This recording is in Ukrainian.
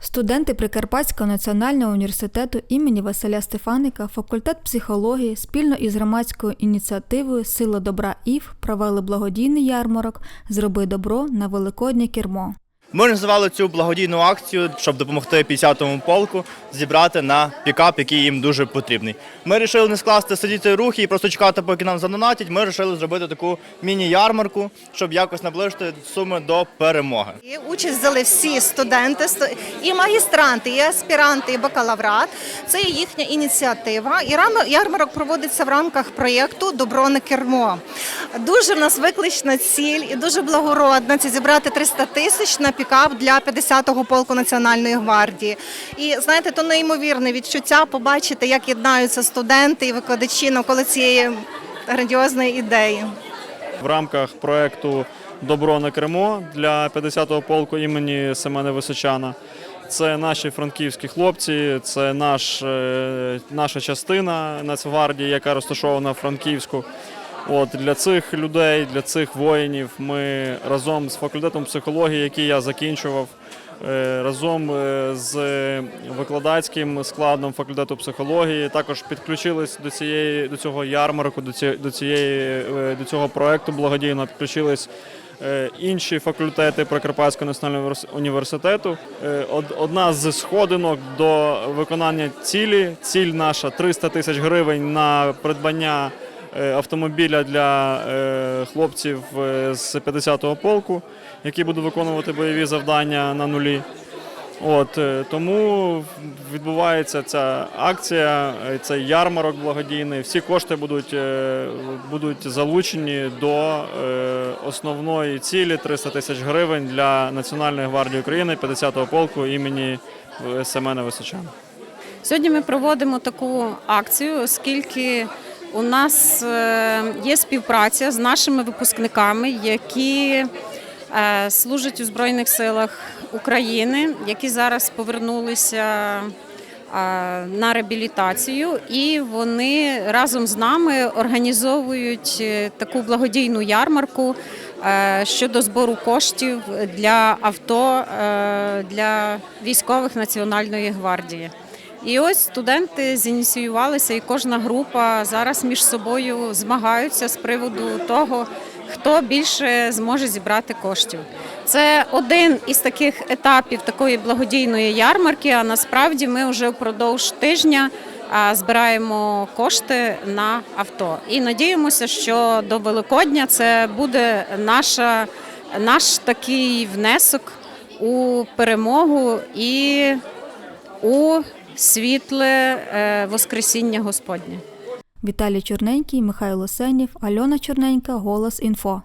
Студенти Прикарпатського національного університету імені Василя Стефаника, факультет психології спільно із громадською ініціативою Сила добра ІФ провели благодійний ярмарок Зроби добро на Великоднє кермо. Ми організували цю благодійну акцію, щоб допомогти 50-му полку зібрати на пікап, який їм дуже потрібний. Ми вирішили не скласти сидіти рухи і просто чекати, поки нам задонатять. Ми вирішили зробити таку міні-ярмарку, щоб якось наближити суми до перемоги. Участь взяли всі студенти, і магістранти, і аспіранти, і бакалаврат. Це є їхня ініціатива. І ярмарок проводиться в рамках проєкту Добро на кермо. Дуже в нас виклична ціль і дуже благородна це зібрати 300 тисяч на пікап для 50-го полку Національної гвардії. І знаєте, то неймовірне відчуття побачити, як єднаються студенти і викладачі навколо цієї грандіозної ідеї. в рамках проекту Добро на Криму для 50-го полку імені Семена Височана. Це наші франківські хлопці, це наш, е, наша частина Нацгвардії, яка розташована в Франківську. От для цих людей, для цих воїнів, ми разом з факультетом психології, який я закінчував, е, разом е, з викладацьким складом факультету психології також підключились до цієї до цього ярмарку, до цієї до цієї е, до цього проекту благодійного підключились. Інші факультети Прикарпатського національного університету. Одна з сходинок до виконання цілі. Ціль наша 300 тисяч гривень на придбання автомобіля для е, хлопців е, з 50-го полку, які будуть виконувати бойові завдання на нулі. От е, тому відбувається ця акція, е, цей ярмарок благодійний. Всі кошти будуть, е, будуть залучені до е, основної цілі 300 тисяч гривень для Національної гвардії України 50-го полку імені е, Семена Височана. Сьогодні ми проводимо таку акцію, оскільки у нас е, є співпраця з нашими випускниками, які е, служать у Збройних силах України, які зараз повернулися е, на реабілітацію, і вони разом з нами організовують таку благодійну ярмарку щодо збору коштів для авто для військових Національної гвардії. І ось студенти зініціювалися, і кожна група зараз між собою змагаються з приводу того, хто більше зможе зібрати коштів. Це один із таких етапів такої благодійної ярмарки. А насправді ми вже впродовж тижня збираємо кошти на авто. І надіємося, що до Великодня це буде наша, наш такий внесок у перемогу і у світле е, Воскресіння Господнє. Віталій Чорненький, Михайло Сенів, Альона Чорненька, Голос Інфо.